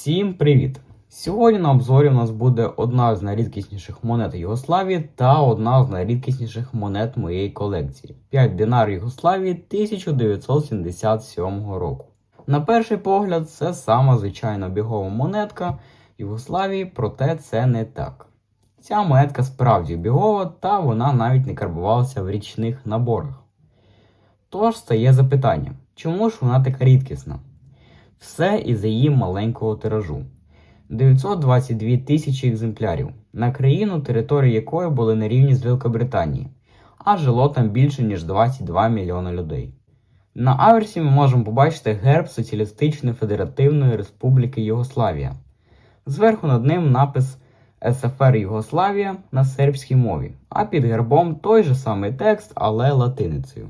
Всім привіт! Сьогодні на обзорі у нас буде одна з найрідкісніших монет Югославії та одна з найрідкісніших монет моєї колекції 5 динар Югославії 1977 року. На перший погляд, це сама звичайна бігова монетка Югославії, проте це не так. Ця монетка справді бігова, та вона навіть не карбувалася в річних наборах. Тож стає запитання, чому ж вона така рідкісна? Все із-за її маленького тиражу 922 тисячі екземплярів, на країну, території якої були на рівні з Великобританії, а жило там більше ніж 22 мільйони людей. На аверсі ми можемо побачити герб Соціалістичної Федеративної Республіки Югославія. Зверху над ним напис СФР Югославія на сербській мові, а під гербом той же самий текст, але латиницею.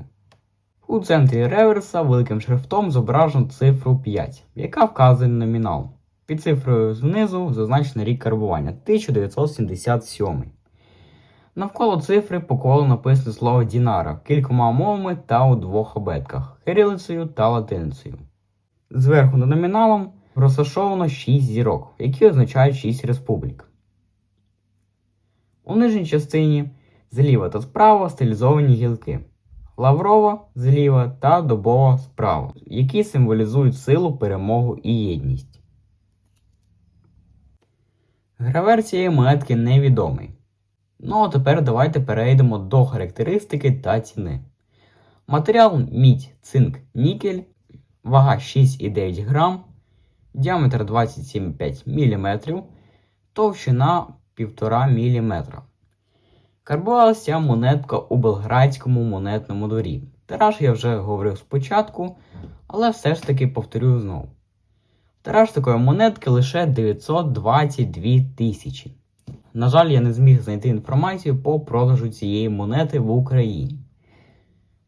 У центрі реверса великим шрифтом зображено цифру 5, яка вказує номінал. Під цифрою знизу зазначено рік карбування 1977. Навколо цифри по колу написано слово Дінара кількома мовами та у двох обетках кирилицею та латиницею. Зверху над номіналом розташовано 6 зірок, які означають 6 республік. У нижній частині зліва та справа стилізовані гілки. Лаврова зліва та Добова справа, які символізують силу, перемогу і єдність. Гравер цієї монетки невідомий. Ну а тепер давайте перейдемо до характеристики та ціни. Матеріал мідь, цинк, нікель, вага 6,9 грам, діаметр 27,5 мм, товщина 1,5 мм. Карбувалася монетка у Белградському монетному дворі. Тираж я вже говорив спочатку, але все ж таки повторюю знову. Тираж такої монетки лише 922 тисячі. На жаль, я не зміг знайти інформацію по продажу цієї монети в Україні.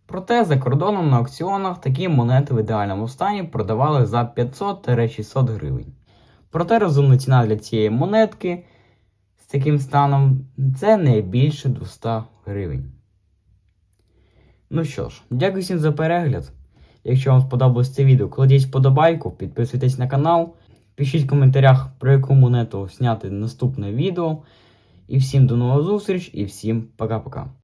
Проте за кордоном на аукціонах такі монети в ідеальному стані продавали за 500-600 гривень. Проте розумна ціна для цієї монетки таким станом це не більше 200 гривень. Ну що ж, дякую всім за перегляд. Якщо вам сподобалось це відео, кладіть вподобайку, підписуйтесь на канал, пишіть в коментарях, про яку монету зняти наступне відео. І всім до нових зустріч і всім пока-пока.